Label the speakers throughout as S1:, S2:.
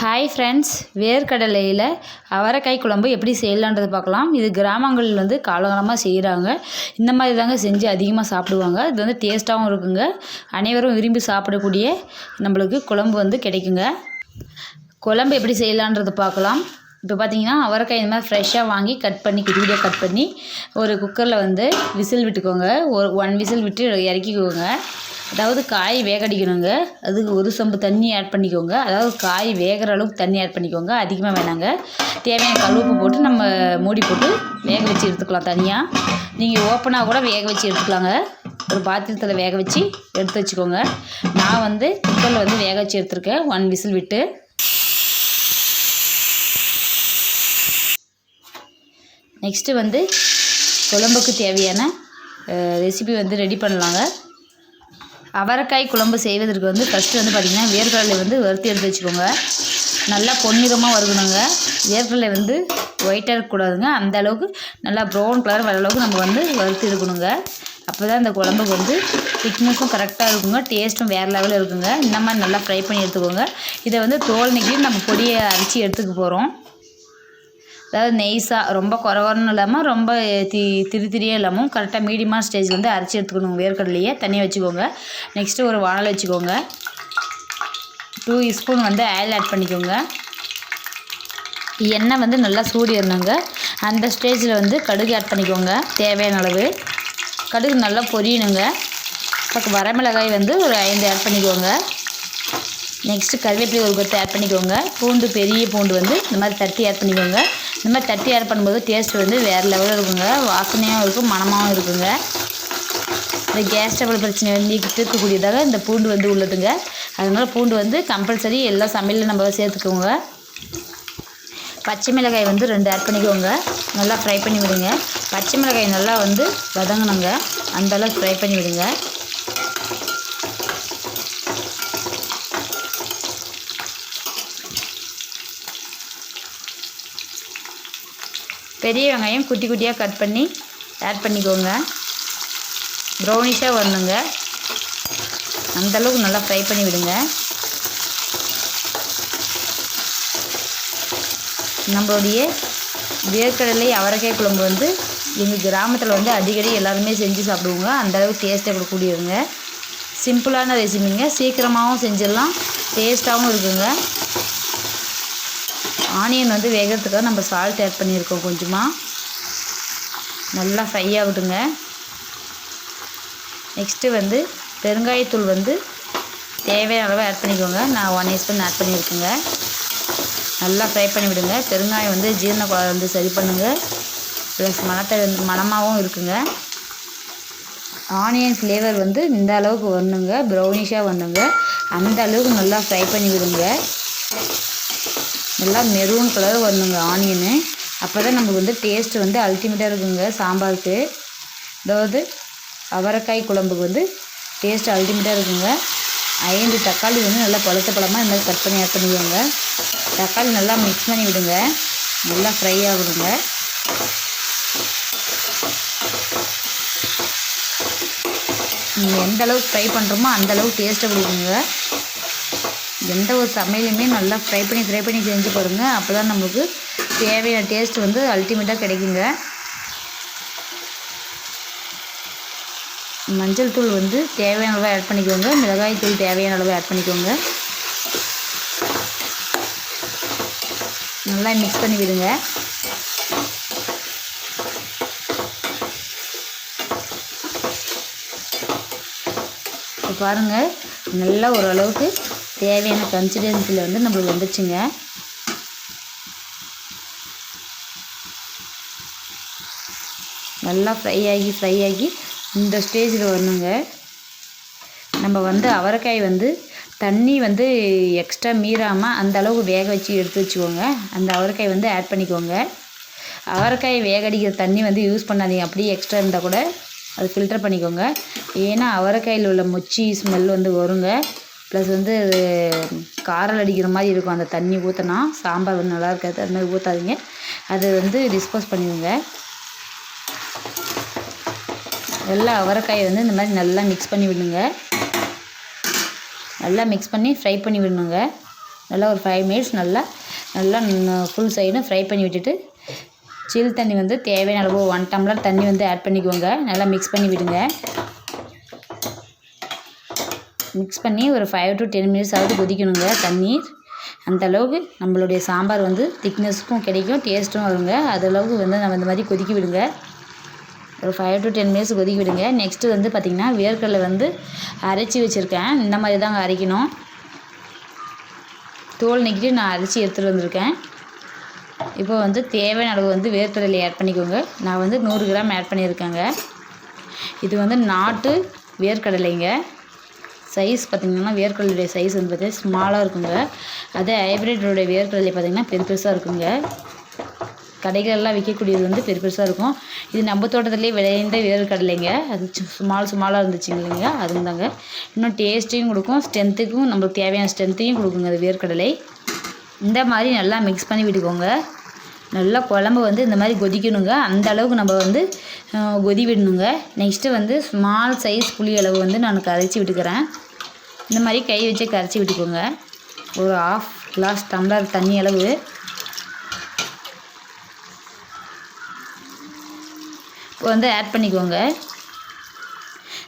S1: Hi friends வேர்க்கடலையில் அவரைக்காய் குழம்பு எப்படி செய்யலான்றது பார்க்கலாம். இது கிராமங்களில் வந்து காலகாலமாக செய்கிறாங்க இந்த மாதிரி தாங்க செஞ்சு அதிகமாக சாப்பிடுவாங்க. இது வந்து டேஸ்ட்டாகவும் இருக்குங்க. அனைவரும் விரும்பி சாப்பிடக்கூடிய நம்மளுக்கு குழம்பு வந்து கிடைக்குங்க. குழம்பு எப்படி செய்யலான்றது பார்க்கலாம். இப்போ பார்த்தீங்கன்னா அவரைக்காய் இந்த மாதிரி ஃப்ரெஷ்ஷாக வாங்கி கட் பண்ணி குட்டியாக கட் பண்ணி ஒரு குக்கரில் வந்து விசில் விட்டுக்கோங்க. ஒரு ஒன் விசில் விட்டு இறக்கிக்கோங்க. அதாவது காய் வேகடிக்கணுங்க. அதுக்கு ஒரு சம்பு தண்ணி ஆட் பண்ணிக்கோங்க. அதாவது காய் வேகிற அளவுக்கு தண்ணி ஆட் பண்ணிக்கோங்க. அதிகமாக வேணாங்க. தேவையான கழுவுப்பு போட்டு நம்ம மூடி போட்டு வேக வச்சு எடுத்துக்கலாம் தனியாக நீங்கள் ஓப்பனாக கூட வேக வச்சு எடுத்துக்கலாங்க. ஒரு பாத்திரத்தில் வேக வச்சு எடுத்து வச்சுக்கோங்க. நான் வந்து குக்கரில் வந்து வேக வச்சு எடுத்துருக்கேன். ஒன் விசில் விட்டு. நெக்ஸ்ட்டு வந்து குழம்புக்கு தேவையான ரெசிபி வந்து ரெடி பண்ணலாங்க. அவரைக்காய் குழம்பு செய்வதற்கு வந்து ஃபஸ்ட்டு வந்து பார்த்திங்கன்னா வேர்க்கடலை வந்து வறுத்து எடுத்து வச்சுக்கோங்க. நல்லா பொன்னிறமாக வறுக்கணுங்க. வேர்க்கடலை வந்து ஒயிட்டாக இருக்கக்கூடாதுங்க. அந்த அளவுக்கு நல்லா ப்ரௌன் கலர் வர அளவுக்கு நம்ம வந்து வறுத்து எடுக்கணுங்க. அப்போ தான் இந்த குழம்புக்கு வந்து திக்னஸும் கரெக்டாக இருக்குங்க. டேஸ்ட்டும் வேறு லெவலில் இருக்குங்க. இந்த மாதிரி நல்லா ஃப்ரை பண்ணி எடுத்துக்கோங்க. இதை வந்து தோல் நிக்கி நம்ம பொடியை அரைச்சி எடுத்துக்க போகிறோம் அதாவது நெய்ஸாக ரொம்ப குறவரணும் இல்லாமல் ரொம்ப தி திரி திரியே இல்லாமல் கரெக்டாக மீடியமான ஸ்டேஜில் வந்து அரைச்சி எடுத்துக்கணும். வேர்க்கடலையே தனியாக வச்சுக்கோங்க. நெக்ஸ்ட்டு ஒரு வானல் வச்சுக்கோங்க. டூ ஸ்பூன் வந்து ஆயில் ஆட் பண்ணிக்கோங்க. எண்ணெய் வந்து நல்லா சூடி அந்த ஸ்டேஜில் வந்து கடுகு ஆட் பண்ணிக்கோங்க. தேவையான அளவு. கடுகு நல்லா பொரியணுங்க. பக்கம் வரமிளகாய் வந்து ஒரு ஐந்து ஆட் பண்ணிக்கோங்க. நெக்ஸ்ட்டு கருவேப்பிலை ஒரு கொத்து ஆட் பண்ணிக்கோங்க. பூண்டு பெரிய பூண்டு வந்து இந்த மாதிரி தட்டி ஆட் பண்ணிக்கோங்க. இந்த மாதிரி தட்டி ஆட் பண்ணும்போது டேஸ்ட் வந்து வேறு லெவலில் இருக்குங்க. வாசனையாகவும் இருக்கும் மனமாகவும் இருக்குங்க. இந்த கேஸ் டபுள் பிரச்சனை வந்து தீர்க்கக்கூடியதாக இந்த பூண்டு வந்து உள்ளதுங்க. அதனால் பூண்டு வந்து கம்பல்சரி எல்லா சமையலும் நம்ம சேர்த்துக்கோங்க. பச்சை மிளகாய் வந்து ரெண்டு ஆட் பண்ணிக்கோங்க. நல்லா ஃப்ரை பண்ணி விடுங்க. பச்சை மிளகாய் நல்லா வந்து வதங்கணுங்க. அந்தளவுக்கு ஃப்ரை பண்ணி விடுங்க. பெரிய வெங்காயம் குட்டி குட்டியாக கட் பண்ணி ஆட் பண்ணிக்கோங்க. ப்ரௌனிஷாக வரணுங்க. அந்தளவுக்கு நல்லா ஃப்ரை பண்ணி விடுங்க. நம்மளுடைய வேர்க்கடலை அவரைக்காய் குழம்பு வந்து எங்கள் கிராமத்தில் வந்து அடிக்கடி எல்லாருமே செஞ்சு சாப்பிடுவோங்க. அந்தளவுக்கு டேஸ்ட்டாக கொடுக்கக்கூடியவங்க சிம்பிளான ரெசிபிங்க சீக்கிரமாகவும் செஞ்சிடலாம். டேஸ்ட்டாகவும் இருக்குங்க. ஆனியன் வந்து வேகிறதுக்காக நம்ம சால்ட் ஆட் பண்ணியிருக்கோம் கொஞ்சமாக நல்லா ஃப்ரை ஆகட்டுங்க. நெக்ஸ்ட்டு வந்து பெருங்காயத்தூள் வந்து தேவையான அளவு ஆட் பண்ணிக்கோங்க. நான் ஒன் ஸ்பூன் ஆட் பண்ணியிருக்கேங்க. நல்லா ஃப்ரை பண்ணி விடுங்க பெருங்காயம் வந்து ஜீரண வந்து சரி பண்ணுங்க. ப்ளஸ் மணத்தை மனமாகவும் மணமாகவும் இருக்குங்க. ஆனியன் ஃப்ளேவர் வந்து இந்த அளவுக்கு வரணுங்க. ப்ரௌனிஷாக வரணுங்க. அந்த அளவுக்கு நல்லா ஃப்ரை பண்ணி விடுங்க நல்லா மெரூன் கலர் வரணுங்க ஆனியனு அப்போ தான் நமக்கு வந்து டேஸ்ட்டு வந்து அல்டிமேட்டாக இருக்குங்க சாம்பாருக்கு. அதாவது அவரைக்காய் குழம்புக்கு வந்து டேஸ்ட் அல்டிமேட்டாக இருக்குங்க. ஐந்து தக்காளி வந்து நல்லா பழுத்த பழமாக இந்த மாதிரி கட் பண்ணி ஆட் பண்ணிக்கோங்க. தக்காளி நல்லா மிக்ஸ் பண்ணி விடுங்க. நல்லா ஃப்ரை ஆகிடுங்க நீங்கள் எந்த அளவுக்கு ஃப்ரை பண்ணுறோமோ அந்த அளவுக்கு டேஸ்ட்டை கொடுக்குங்க எந்த ஒரு சமையலுமே நல்லா ஃப்ரை பண்ணி ஃப்ரை பண்ணி செஞ்சு பாருங்க. அப்போ தான் நம்மளுக்கு தேவையான டேஸ்ட் வந்து அல்டிமேட்டாக கிடைக்குங்க. மஞ்சள் தூள் வந்து தேவையான அளவு ஆட் பண்ணிக்கோங்க. மிளகாய் தூள் தேவையான அளவு ஆட் பண்ணிக்கோங்க. நல்லா மிக்ஸ் பண்ணி விடுங்க. இப்போ பாருங்கள் நல்லா ஓரளவுக்கு தேவையான கன்சிடென்சியில் வந்து நம்மளுக்கு வந்துச்சுங்க. நல்லா ஃப்ரை ஆகி ஃப்ரை ஆகி இந்த ஸ்டேஜில் வரணுங்க. நம்ம வந்து அவரைக்காய் வந்து தண்ணி வந்து எக்ஸ்ட்ரா மீறாமல் அந்த அளவுக்கு வேக வச்சு எடுத்து வச்சுக்கோங்க. அந்த அவரைக்காய் வந்து ஆட் பண்ணிக்கோங்க. அவரைக்காய் வேக அடிக்கிற தண்ணி வந்து யூஸ் பண்ணாதீங்க. அப்படியே எக்ஸ்ட்ரா இருந்தால் கூட அது ஃபில்டர் பண்ணிக்கோங்க. ஏன்னா அவரைக்காயில் உள்ள மொச்சி ஸ்மெல் வந்து வருங்க. ப்ளஸ் வந்து காரல் அடிக்கிற மாதிரி இருக்கும். அந்த தண்ணி ஊற்றினா சாம்பார் வந்து நல்லா இருக்காது. அது மாதிரி ஊற்றாதீங்க அது வந்து டிஸ்போஸ் பண்ணிடுங்க. நல்லா அவரைக்காயை வந்து இந்த மாதிரி நல்லா மிக்ஸ் பண்ணி விடுங்க. நல்லா மிக்ஸ் பண்ணி ஃப்ரை பண்ணி விடணுங்க. நல்லா ஒரு ஃபைவ் மினிட்ஸ் நல்லா நல்லா ஃபுல் சைடும் ஃப்ரை பண்ணி விட்டுட்டு சில் தண்ணி வந்து தேவையான அளவு ஒன் டம்ளர் தண்ணி வந்து ஆட் பண்ணிக்கோங்க. நல்லா மிக்ஸ் பண்ணி விடுங்க. மிக்ஸ் பண்ணி ஒரு ஃபைவ் டு டென் மினிட்ஸ் ஆகுது கொதிக்கணுங்க தண்ணீர். அந்த அளவுக்கு நம்மளுடைய சாம்பார் வந்து திக்னஸ்க்கும் கிடைக்கும் டேஸ்ட்டும் வருங்க. அது அளவுக்கு வந்து நம்ம இந்த மாதிரி கொதிக்க விடுங்க. ஒரு ஃபைவ் டு டென் மினிட்ஸ் கொதிக்க விடுங்க. நெக்ஸ்ட்டு வந்து பார்த்திங்கன்னா வேர்க்கடலை வந்து அரைச்சி வச்சுருக்கேன். இந்த மாதிரி தாங்க அரைக்கணும். தோல் நீக்கிட்டு நான் அரைச்சி எடுத்துகிட்டு வந்திருக்கேன். இப்போ வந்து தேவையான அளவு வந்து வேர்க்கடலை ஆட் பண்ணிக்கோங்க. நான் வந்து நூறு கிராம் ஆட் பண்ணியிருக்கேங்க. இது வந்து நாட்டு வேர்க்கடலைங்க. சைஸ் பார்த்திங்கன்னா வேர்க்கடலையுடைய சைஸ் வந்து பார்த்தீங்கன்னா ஸ்மாலாக இருக்குங்க. அதே ஹைப்ரிட்டோடைய வேர்க்கடலை பார்த்திங்கன்னா பெரு பெருசாக இருக்குங்க. கடைகளெல்லாம் விற்கக்கூடியது வந்து பெரு பெருசாக இருக்கும். இது நம்ம தோட்டத்துலேயே விளைந்த வேர்க்கடலைங்க. அது சுமால் சுமாலாக இருந்துச்சு இல்லைங்க? அதுந்தாங்க இன்னும் டேஸ்ட்டையும் கொடுக்கும். ஸ்ட்ரென்த்துக்கும் நம்மளுக்கு தேவையான ஸ்ட்ரென்த்தையும் கொடுக்குங்க அது வேர்க்கடலை. இந்த மாதிரி நல்லா மிக்ஸ் பண்ணி விட்டுக்கோங்க. நல்லா குழம்பு வந்து இந்த மாதிரி கொதிக்கணுங்க. அந்த அளவுக்கு நம்ம வந்து கொதி விடணுங்க. நெக்ஸ்ட்டு வந்து ஸ்மால் சைஸ் புளி அளவு வந்து நான் கரைச்சி விட்டுக்கிறேன். இந்த மாதிரி கை வச்சு கரைச்சி விட்டுக்கோங்க. ஒரு ஆஃப் கிளாஸ் டம்ளர் தண்ணி அளவு. இப்போ வந்து ஆட் பண்ணிக்கோங்க.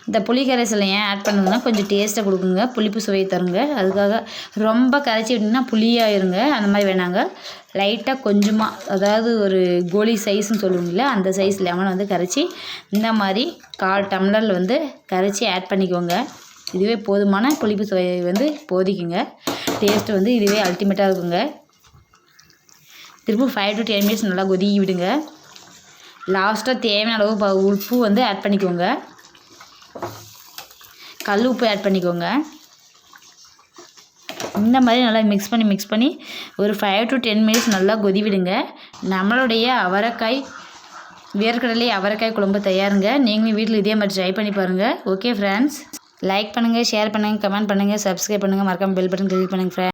S1: இந்த புளி கரைசலை ஏன் ஆட் பண்ணுங்கன்னா கொஞ்சம் டேஸ்ட்டை கொடுக்குங்க. புளிப்பு சுவையை தருங்க. அதுக்காக ரொம்ப கரைச்சி விட்டிங்கன்னா புளியாயிருங்க அந்த மாதிரி வேணாங்க. லைட்டாக கொஞ்சமாக அதாவது ஒரு கோலி சைஸ்ன்னு சொல்லுவீங்களே அந்த சைஸ் லெமன் வந்து கரைச்சி இந்த மாதிரி கால் டம்ளரில் வந்து கரைச்சி ஆட் பண்ணிக்கோங்க. இதுவே போதுமான புளிப்பு சுவை வந்து போதிக்குங்க. டேஸ்ட்டு வந்து இதுவே அல்டிமேட்டாக இருக்குங்க. திரும்ப ஃபைவ் டு டென் மினிட்ஸ் நல்லா கொதிக்கி விடுங்க. லாஸ்ட்டாக தேவையான அளவு உப்பு வந்து ஆட் பண்ணிக்கோங்க. கல் உப்பு ஆட் பண்ணிக்கோங்க. இந்த மாதிரி நல்லா மிக்ஸ் பண்ணி மிக்ஸ் பண்ணி ஒரு ஃபைவ் டு டென் மினிட்ஸ் நல்லா கொதி விடுங்க. நம்மளுடைய அவரைக்காய் வேர்க்கடலை அவரைக்காய் குழம்பு தயாருங்க. நீங்களும் வீட்டில் இதே மாதிரி ட்ரை பண்ணி பாருங்கள் ஓகே ஃப்ரெண்ட்ஸ் லைக் பண்ணுங்கள் ஷேர் பண்ணுங்கள் கமெண்ட் பண்ணுங்கள் சப்ஸ்கிரைப் பண்ணுங்கள் மறக்காமல் பெல் பட்டன் கிளிக் பண்ணுங்கள் ஃப்ரெண்ட்